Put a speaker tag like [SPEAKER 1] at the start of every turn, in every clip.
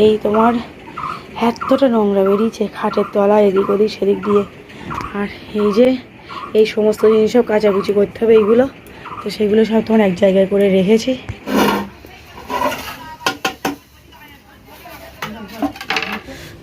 [SPEAKER 1] এই তোমার এতটা নোংরা বেরিয়েছে, খাটের তলা এদিক ওদিক সেদিক দিয়ে। আর এই যে, এই সমস্ত জিনিস সব কাচাকুচি করতে হবে এইগুলো। তো সেগুলো সব তোমার এক জায়গায় করে রেখেছি।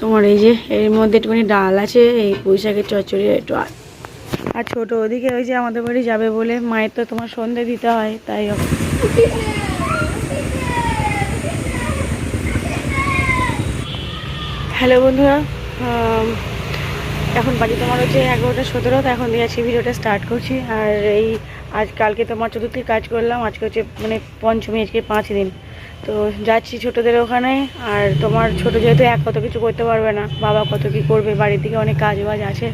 [SPEAKER 1] তোমার এই যে, এর মধ্যে একটুখানি ডাল আছে, এই পুঁই শাকের চচ্চড়ি একটু আর ছোট ওদিকে ওই যে আমাদের বাড়ি যাবে বলে মায়ের তো তোমার সন্ধে দিতে হয়, তাই হ্যালো বন্ধুরা এখন বাড়ি তোমার হচ্ছে এগারোটা সতেরো, তো এখন দিয়ে আজকে ভিডিওটা স্টার্ট করছি। আর এই আজ কালকে তোমার চতুর্থী কাজ করলাম, আজকে হচ্ছে মানে পঞ্চমী, আজকে পাঁচ দিন। তো যাচ্ছি ছোটোদের ওখানে, আর তোমার ছোটো যেহেতু এক কত কিছু করতে পারবে না। বাবা কত কী করবে, বাড়ির দিকে অনেক কাজ বাজ আছে,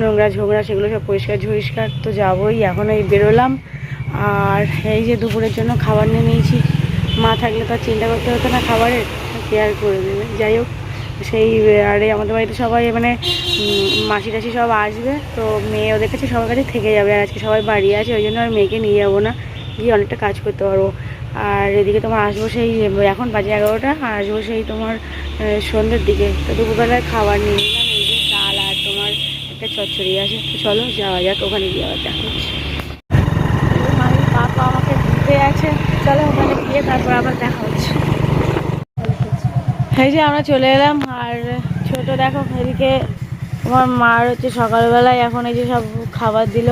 [SPEAKER 1] নোংরা ঝোংরা, সেগুলো সব পরিষ্কার ঝরিষ্কার। তো যাবোই, এখন এই বেরোলাম। আর এই যে দুপুরের জন্য খাবার নিয়ে নিয়েছি, মা থাকলে তো চিন্তা করতে হতো না খাবারের কেয়ার করে দেবে? যাই হোক। সেই, আরে আমাদের বাড়িতে সবাই মানে মাসি টাসি সব আসবে, তো মেয়ে ওদের কাছে সবার কাছে থেকে যাবে, আর আজকে সবাই বাড়ি আছে, ওই জন্য আর মেয়েকে নিয়ে যাব না, গিয়ে অনেকটা কাজ করতে পারব। আর এদিকে তোমার আসব সেই, এখন বাজে এগারোটা, আর আসব সেই তোমার সন্ধ্যের দিকে, তো দুপুরবেলায় খাবার নিয়ে নিলাম, এই যে ডাল আর তোমার একটা চচ্চড়ি আছে, তো চলো যাওয়া যাক, ওখানে গিয়ে আবার দেখা হচ্ছে। মামি পাপা আমাকে দিতে আছে, চলো ওখানে গিয়ে তারপর আবার দেখা হচ্ছে। এই যে আমরা চলে এলাম আর ছোট দেখো এদিকে তোমার মার হচ্ছে সকালবেলায় এখন এই যে সব খাবার দিল।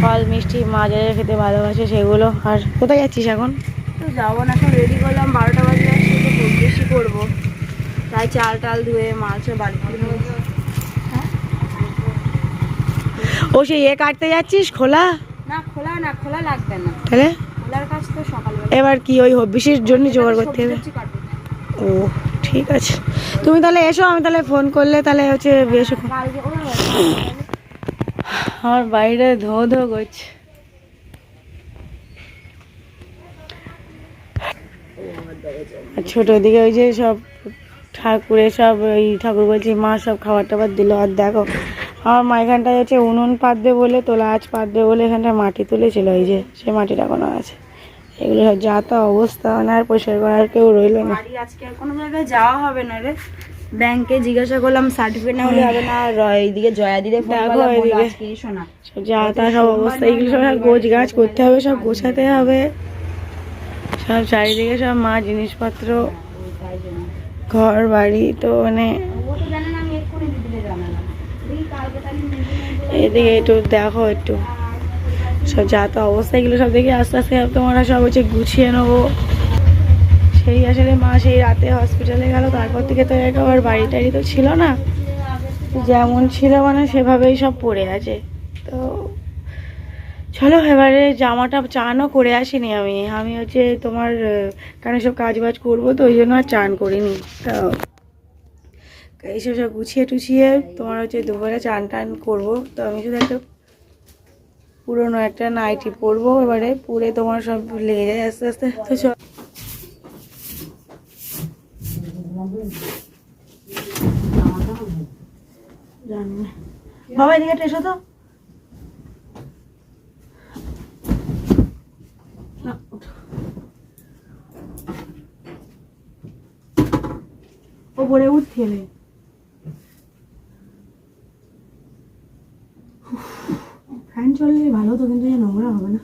[SPEAKER 1] ফল মিষ্টি মা যা খেতে ভালোবাসে সেগুলো। আর কোথায় যাচ্ছিস এখন?
[SPEAKER 2] তো যাব না এখন রেডি করলাম বারোটা বাজে তো খুব বেশি করব। তাই চাল টাল ধুয়ে মাছ বাড়ি
[SPEAKER 1] ও সেই এ কাটতে যাচ্ছিস খোলা?
[SPEAKER 2] না খোলা না খোলা লাগবে না।
[SPEAKER 1] তাহলে?
[SPEAKER 2] খোলার কাজ তো সকালবেলা।
[SPEAKER 1] এবার কি ওই হবিষের জন্য জোগাড় করতে হবে। ও ঠিক আছে। তুমি তাহলে এসো আমি তাহলে ফোন করলে তাহলে হচ্ছে বেশি আমার বাইরে ধো ধো করছে। আর ছোট দিকে ওই যে সব ঠাকুরের সব ওই ঠাকুর বলছি মা সব খাবার টাবার দিল। আর দেখো আমার মা এখানটায় হচ্ছে উনুন পাতবে বলে তোলা আজ পাতবে বলে এখানটায় মাটি তুলেছিল ওই যে সে মাটিটা এখনও আছে। এগুলো সব যা তা অবস্থা মানে আর পরিষ্কার করার কেউ রইল না।
[SPEAKER 2] আজকে আর কোনো জায়গায় যাওয়া হবে না রে। ব্যাংকে জিজ্ঞাসা করলাম সার্টিফিকেট না হলে হবে না? আর এইদিকে জয়া দিলে ফোন করলাম আজকে এসো
[SPEAKER 1] সব যা তা সব অবস্থা এগুলো সব গোছ গাছ করতে হবে সব গোছাতে হবে। সব চারিদিকে সব মা জিনিসপত্র ঘর বাড়ি তো মানে
[SPEAKER 2] না না
[SPEAKER 1] এদিকে একটু দেখো একটু। সব যা তো অবস্থা, এগুলো সব দেখে আস্তে আস্তে তোমরা সব হচ্ছে গুছিয়ে নেব। সেই আসলে মা সেই রাতে হসপিটালে গেল, তারপর থেকে তো একবার বাড়ি টাড়ি তো ছিল না। যেমন ছিল মানে সেভাবেই সব পড়ে আছে। তো চলো এবারে জামাটা চানও করে আসিনি আমি। আমি হচ্ছে তোমার কারণ সব কাজ বাজ করব তো, ওই জন্য আর চান করিনি। তো এইসব সব গুছিয়ে টুছিয়ে তোমার হচ্ছে দুপুরে চান টান করব। তো আমি শুধু একটা পুরোনো একটা নাইটি পরবো এবারে, পুরে তোমার সব লেগে যায় আস্তে আস্তে তো না। বাবা, এদিকে এসো তো। ওপরে উঠতে ফ্যান চললে ভালো তো, কিন্তু নোংরা হবে না।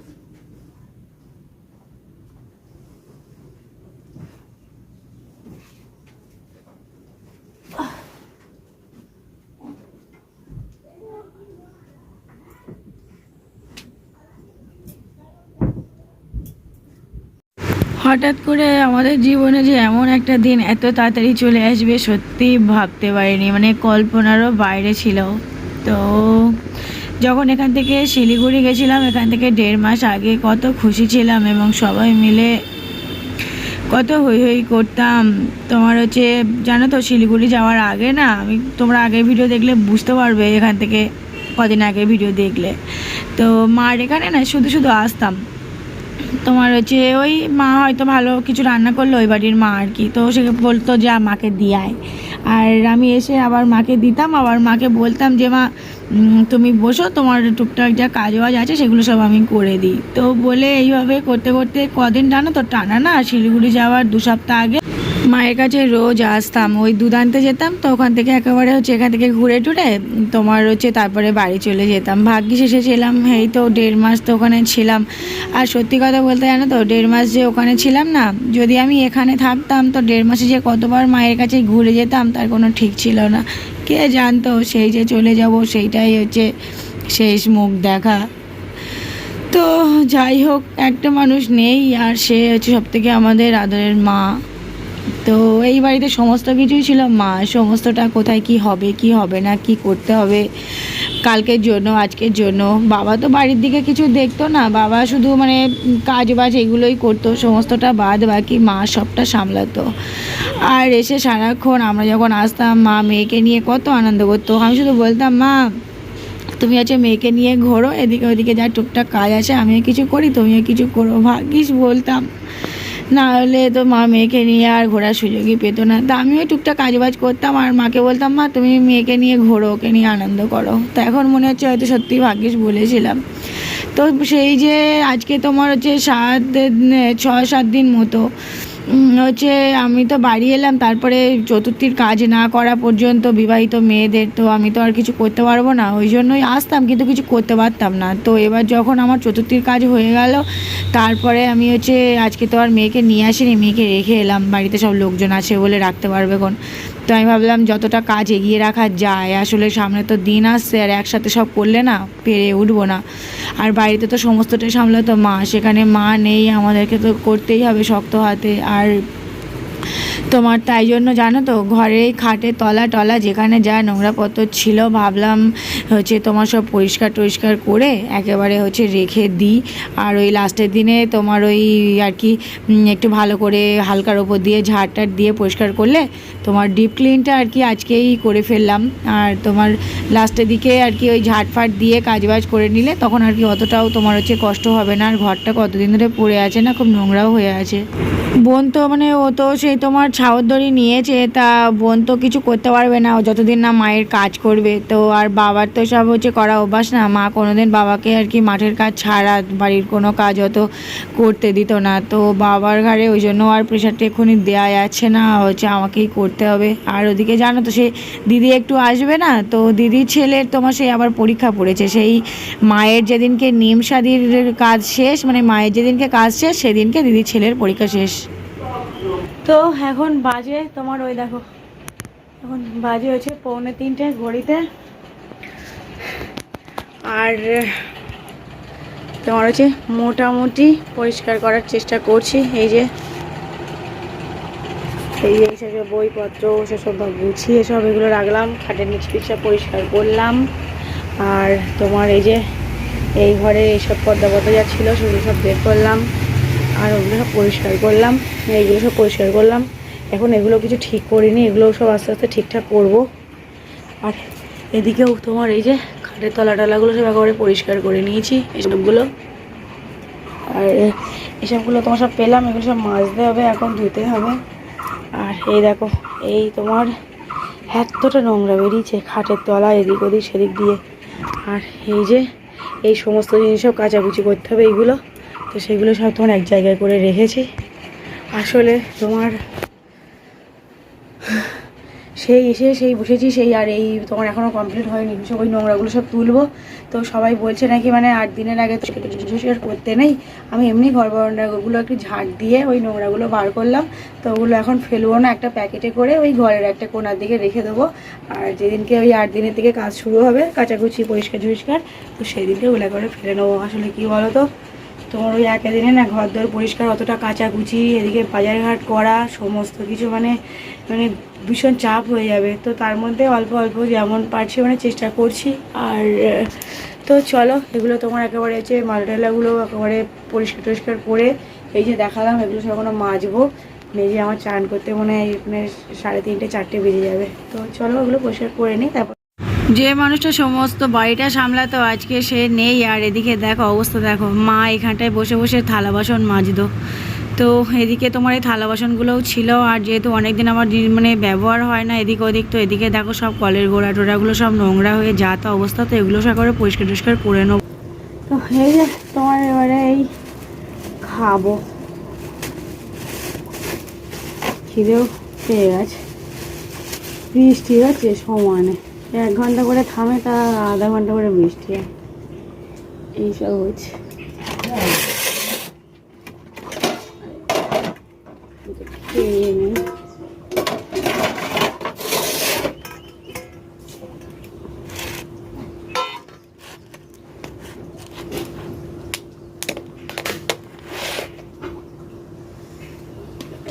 [SPEAKER 1] হঠাৎ করে আমাদের জীবনে যে এমন একটা দিন, এত তাড়াতাড়ি চলে আসবে সত্যি ভাবতে পারিনি। মানে কল্পনারও বাইরে ছিল। তো যখন এখান থেকে শিলিগুড়ি গেছিলাম, এখান থেকে দেড় মাস আগে কত খুশি ছিলাম এবং সবাই মিলে কত হই হই করতাম। তোমার হচ্ছে, জানো তো শিলিগুড়ি যাওয়ার আগে না, আমি, তোমরা আগের ভিডিও দেখলে বুঝতে পারবে এখান থেকে কদিন আগে ভিডিও দেখলে। তো মার এখানে না শুধু শুধু আসতাম। তোমার হচ্ছে ওই মা হয়তো ভালো কিছু রান্না করল ওই বাড়ির মা আর কি। তো সে বলতো যে মাকে দিয়ে আয়। আর আমি এসে আবার মাকে দিতাম, আবার মাকে বলতাম যে, মা তুমি বসো, তোমার টুকটাক যা কাজ আছে সেগুলো সব আমি করে দিই। তো বলে এইভাবে করতে করতে কদিন টানো তো টানা না, শিলিগুড়ি যাওয়ার দু সপ্তাহ আগে মায়ের কাছে রোজ আসতাম, ওই দুদান্তে যেতাম, তো ওখান থেকে একেবারে হচ্ছে এখান থেকে ঘুরে টুরে তোমার হচ্ছে তারপরে বাড়ি চলে যেতাম। ভাগ্যিস এসেছিলাম এই তো দেড় মাস তো ওখানে ছিলাম। আর সত্যি কথা বলতে জানো তো, দেড় মাস যে ওখানে ছিলাম না, যদি আমি এখানে থাকতাম, তো দেড় মাসে যে কতবার মায়ের কাছে ঘুরে যেতাম, তার কোনো ঠিক ছিল না। কে জানতো সেই যে চলে যাব, সেইটাই হচ্ছে শেষ মুখ দেখা। তো যাই হোক, একটা মানুষ নেই, আর সে হচ্ছে সব থেকে আমাদের আদরের মা। তো এই বাড়িতে সমস্ত কিছুই ছিল। মা, সমস্তটা কোথায় কি হবে কি হবে না, কি করতে হবে, কালকের জন্য, আজকের জন্য। বাবা তো বাড়ির দিকে কিছু দেখতো না। বাবা শুধু মানে কাজ বাজ এগুলোই করতো, সমস্তটা বাদ বাকি মা সবটা সামলাতো। আর এসে সারাক্ষণ আমরা যখন আসতাম, মা মেয়েকে নিয়ে কত আনন্দ করতো। আমি শুধু বলতাম, মা, তুমি আছে মেয়েকে নিয়ে ঘোরো, এদিকে ওদিকে যা টুকটাক কাজ আছে, আমিও কিছু করি, তুমিও কিছু করো। ভাগ্যিস বলতাম। না হলে তো মা মেয়েকে নিয়ে আর ঘোরার সুযোগই পেতো না। তা আমিও টুকটাক কাজবাজ করতাম আর মাকে বলতাম, মা, তুমি মেয়েকে নিয়ে ঘোরো, ওকে নিয়ে আনন্দ করো। তা এখন মনে হচ্ছে হয়তো সত্যি ভাগ্যিস বলেছিলাম। তো সেই যে আজকে তোমার হচ্ছে সাত ছ, সাত দিন মতো হচ্ছে আমি তো বাড়ি এলাম, তারপরে চতুর্থীর কাজ না করা পর্যন্ত বিবাহিত মেয়েদের তো আমি তো আর কিছু করতে পারব না, ওই জন্যই আসতাম কিন্তু কিছু করতে পারতাম না। তো এবার যখন আমার চতুর্থীর কাজ হয়ে গেল, তারপরে আমি হচ্ছে আজকে তো আর মেয়েকে নিয়ে আসিনি, মেয়েকে রেখে এলাম, বাড়িতে সব লোকজন আছে বলে রাখতে পারবে কোন। তো আমি ভাবলাম যতটা কাজ এগিয়ে রাখা যায়, আসলে সামনে তো দিন আসছে আর একসাথে সব করলে না পেরে উঠবো না। আর বাড়িতে তো সমস্তটাই সামলাতো মা, সেখানে মা নেই, আমাদেরকে তো করতেই হবে শক্ত হাতে। আর তোমার তাই জন্য জানো তো ঘরে খাটের তলা টলা যেখানে যা নোংরাপত্র ছিল ভাবলাম হচ্ছে তোমার সব পরিষ্কার টরিষ্কার করে একেবারে হচ্ছে রেখে দিই। আর ওই লাস্টের দিনে তোমার ওই আর কি একটু ভালো করে হালকার ওপর দিয়ে ঝাড় টাড় দিয়ে পরিষ্কার করলে তোমার ডিপ ক্লিনটা আর কি আজকেই করে ফেললাম। আর তোমার লাস্টের দিকে আর কি ওই ঝাড় ফাট দিয়ে কাজবাজ করে নিলে তখন আর কি অতটাও তোমার হচ্ছে কষ্ট হবে না। আর ঘরটা কতদিন ধরে পড়ে আছে না, খুব নোংরাও হয়ে আছে। বোন তো মানে ও তো সেই তোমার ছাওয়ার দড়ি নিয়েছে তা বোন তো কিছু করতে পারবে না, ও যতদিন না মায়ের কাজ করবে, তো আর বাবার তো সব হচ্ছে করা অভ্যাস না। মা কোনোদিন বাবাকে আর কি মাঠের কাজ ছাড়া, বাড়ির কোনো কাজ অত করতে দিত না। তো বাবার ঘাড়ে ওই জন্য আর প্রেশারটা এক্ষুনি দেওয়া যাচ্ছে না, হচ্ছে আমাকেই করতে হবে। আর ওদিকে জানো তো, সে দিদি একটু আসবে না, তো দিদির ছেলের তোমার সেই আবার পরীক্ষা পড়েছে। সেই মায়ের যেদিনকে নিমসাদির কাজ শেষ মানে মায়ের যেদিনকে কাজ শেষ, সেদিনকে দিদির ছেলের পরীক্ষা শেষ।
[SPEAKER 3] তো এখন বাজে তোমার ওই দেখো, এখন বাজে হচ্ছে পৌনে তিনটে ঘড়িতে। আর, তোমার হচ্ছে মোটামুটি পরিষ্কার করার চেষ্টা করছি, এই যে এই যে এইসব বইপত্র, সেসব সব গুছিয়ে সব এগুলো রাখলাম, খাটের নিচ পিছ পরিষ্কার করলাম। আর তোমার এই যে, এই ঘরে এইসব পর্দা পর্দা যা ছিল সেগুলো সব বের করলাম। আর ওগুলো সব পরিষ্কার করলাম, এইগুলো সব পরিষ্কার করলাম। এখন এগুলো কিছু ঠিক করিনি, এগুলো সব আস্তে আস্তে ঠিকঠাক করব। আর এদিকেও তোমার এই যে খাটের তলা টলাগুলো সব একেবারে পরিষ্কার করে নিয়েছি এসবগুলো আর এসবগুলো তোমার সব পেলাম, এগুলো সব মাজতে হবে, এখন ধুতে হবে। আর এই দেখো, এই তোমার এতটা নোংরা বেরিয়েছে খাটের তলা এদিক ওদিক সেদিক দিয়ে। আর এই যে এই সমস্ত জিনিস সব কাচাকুচি করতে হবে এইগুলো। তো সেগুলো সব তোমার এক জায়গায় করে রেখেছি। আসলে তোমার সেই এসে সেই বসেছি, সেই আর এই তোমার এখনও কমপ্লিট হয়নি। সব ওই নোংরাগুলো সব তুলবো। তো সবাই বলছে নাকি মানে আট দিনের আগে করতে নেই। আমি এমনি ঘর বারান্দাগুলো একটু ঝাঁট দিয়ে ওই নোংরাগুলো বার করলাম। তো ওগুলো এখন ফেলব না, একটা প্যাকেটে করে ওই ঘরের একটা কোনার দিকে রেখে দেবো। আর যেদিনকে ওই আট দিনের থেকে কাজ শুরু হবে, কাচাকুচি পরিষ্কার ঝরিষ্কার তো সেই দিনকে ওগুলো করে ফেলে নেব। আসলে কী বলো তো তোমার ওই একে দিনে না ঘর দর পরিষ্কার, অতটা কাচাকুচি এদিকে বাজারঘাট করা সমস্ত কিছু মানে মানে ভীষণ চাপ হয়ে যাবে। তো তার মধ্যে অল্প অল্প যেমন পারছি মানে চেষ্টা করছি। আর, তো চলো, এগুলো তোমার একেবারে হচ্ছে মালটালাগুলো একেবারে পরিষ্কার টরিষ্কার করে, এই যে দেখালাম, এগুলো সব কোনো মাজবো। মেজে আমার চান করতে মনে হয় মানে সাড়ে তিনটে, চারটে বেজে যাবে। তো চলো ওগুলো পরিষ্কার করে নিই, তারপর
[SPEAKER 1] যে মানুষটা সমস্ত বাড়িটা সামলাতো, আজকে সে নেই আর এদিকে দেখো অবস্থা দেখো। মা এখানটায় বসে বসে থালা বাসন মাজতো। তো এদিকে তোমার এই থালা বাসনগুলোও ছিল আর যেহেতু অনেকদিন আমার মানে ব্যবহার হয় না এদিক ওদিক, তো এদিকে দেখো সব কলের গোড়া টোড়াগুলো সব নোংরা হয়ে যা তো অবস্থা, তো এগুলো সব করে পরিষ্কার টরিষ্কার করে নেব।
[SPEAKER 3] তো এই যে তোমার এবারে এই খাব।
[SPEAKER 1] খিদেও পেয়ে গেছে। বৃষ্টি হচ্ছে সমানে। এক ঘণ্টা করে থামে তা আধা ঘণ্টা করে বৃষ্টি। হয় এইসব হচ্ছে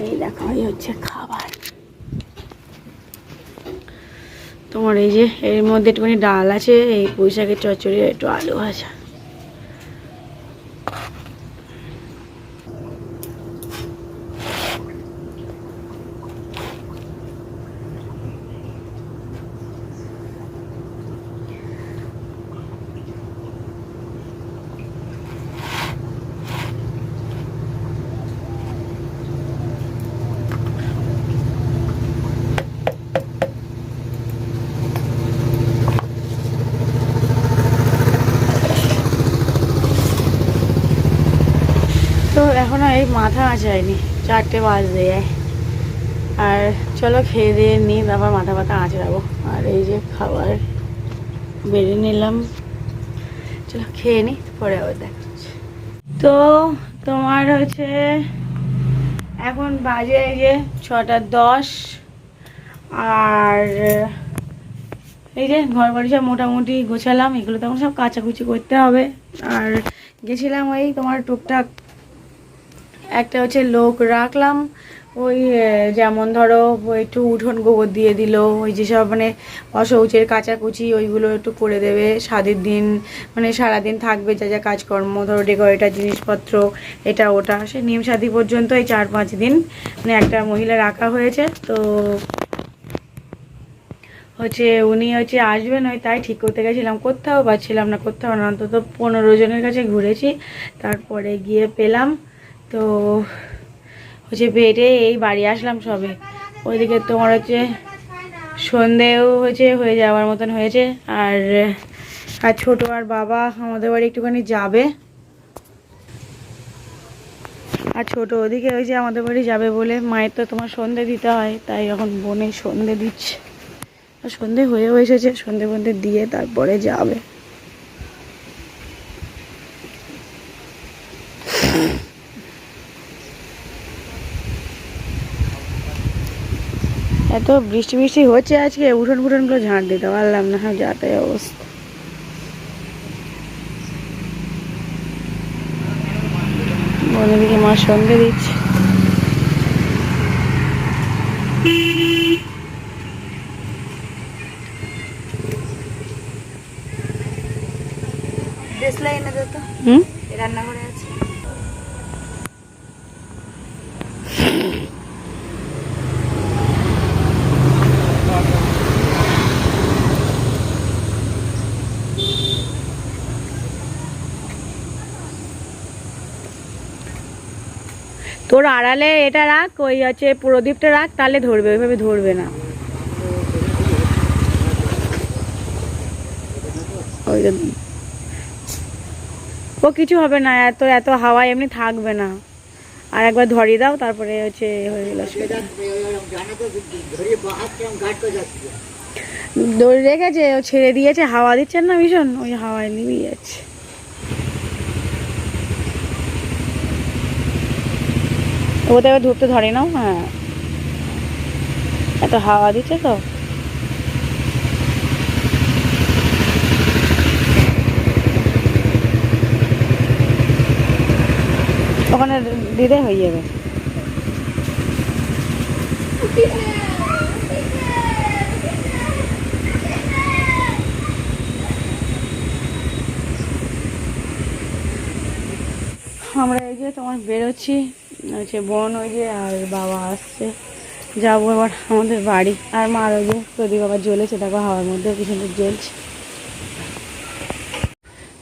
[SPEAKER 1] এই দেখো হচ্ছে খাবার। তোমার এই যে এর মধ্যে একটুখানি ডাল আছে, এই পুঁই শাকের চচ্চড়ি, একটু আলু ভাজা তো এখনও এই মাথা আঁচায়নি চারটে বাজতে যায় আর চলো খেয়ে দিয়ে নিই তারপর মাথা ব্যথা আঁচড়াবো আর এই যে খাবার বেড়ে নিলাম। চলো খেয়ে নিই পরে আবার দেখা তো তোমার হচ্ছে এখন বাজে এই যে ছটা দশ। আর এই যে ঘর বাড়ি সব মোটামুটি গোছালাম, এগুলো তখন সব কাচাকুচি করতে হবে। আর গেছিলাম ওই তোমার টুকটাক একটা হচ্ছে লোক রাখলাম, ওই যেমন ধরো একটু উঠোন গোবর দিয়ে দিল, ওই যেসব মানে অশৌচের কাচাকুচি ওইগুলো একটু করে দেবে স্বাদের দিন মানে সারাদিন থাকবে যা যা কাজকর্ম, ধরো ডেকোরেটার জিনিসপত্র, এটা ওটা, সে নিম সাদি পর্যন্ত এই চার পাঁচ দিন মানে একটা মহিলা রাখা হয়েছে, তো হচ্ছে উনি হচ্ছে আসবেন, ওই তাই ঠিক করতে গেছিলাম, কোথাও পাচ্ছিলাম না, কোথাও না, অন্তত পনেরো জনের কাছে ঘুরেছি, তারপরে গিয়ে পেলাম তো হচ্ছে বেডে এই বাড়ি আসলাম সবে। ওইদিকে তোমার হচ্ছে সন্ধেও হয়েছে, হয়ে যাওয়ার মতন হয়েছে। আর আর ছোটো আর বাবা আমাদের বাড়ি একটুখানি যাবে। আর ছোট ওদিকে ওই যে আমাদের বাড়ি যাবে বলে মায়ের তো তোমার সন্ধে দিতে হয়, তাই এখন বোনে সন্ধে দিচ্ছে। সন্ধে হয়েও এসেছে, সন্ধে ফন্ধে দিয়ে তারপরে যাবে। এত বৃষ্টি বৃষ্টি হচ্ছে আজকে উঠোন ফুটনগুলো ঝাঁট দিতে পারলাম না যাতে অবস্থা। বোনদিকে মা সঙ্গে দিচ্ছে
[SPEAKER 2] দেশলাই এনে দে তো
[SPEAKER 1] হুম
[SPEAKER 2] রান্নাঘরে আছে
[SPEAKER 1] তোর আড়ালে এটা রাখ, ওই হচ্ছে প্রদীপটা রাখ, তাহলে ধরবে, ওইভাবে ধরবে না। ও কিছু হবে না, এত এত হাওয়া এমনি থাকবে না। আর একবার ধরিয়ে দাও, তারপরে হচ্ছে হয়ে গেল। রেখেছে, ও ছেড়ে দিয়েছে, হাওয়া দিচ্ছেন না ভীষণ, ওই হাওয়ায় নিয়ে যাচ্ছে। ওতে এবার ধরতে ধরে নাও হ্যাঁ। এত হাওয়া দিচ্ছে তো। ওখানে দিতে হয়ে যাবে। আমরা এই যে তোমার বেরোচ্ছি। হচ্ছে বোন ওই যে আর বাবা আসছে। যাব এবার আমাদের বাড়ি। আর মার ওই যে প্রদীপ আবার জ্বলেছে, দেখো হাওয়ার মধ্যে কি জ্বলছে।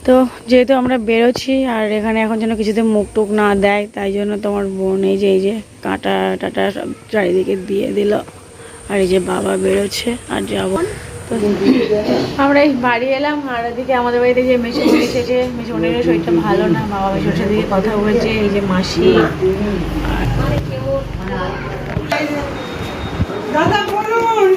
[SPEAKER 1] তো যেহেতু আমরা বেরোচ্ছি, আর এখানে এখন যেন কিছুতে মুখ টুক না দেয়, তাই জন্য তোমার বোন এই যে এই যে কাঁটা টাটা সব চারিদিকে দিয়ে দিল। আর এই যে বাবা বেরোচ্ছে, আর যাব। তো আমরা এই বাড়ি এলাম আর ওদিকে আমাদের বাড়িতে যে মেশিন এসেছে মেশিনের শরীরটা ভালো না বাবা মেশোর সাথে কথা বলছে এই যে মাসি। দাদা বলুন।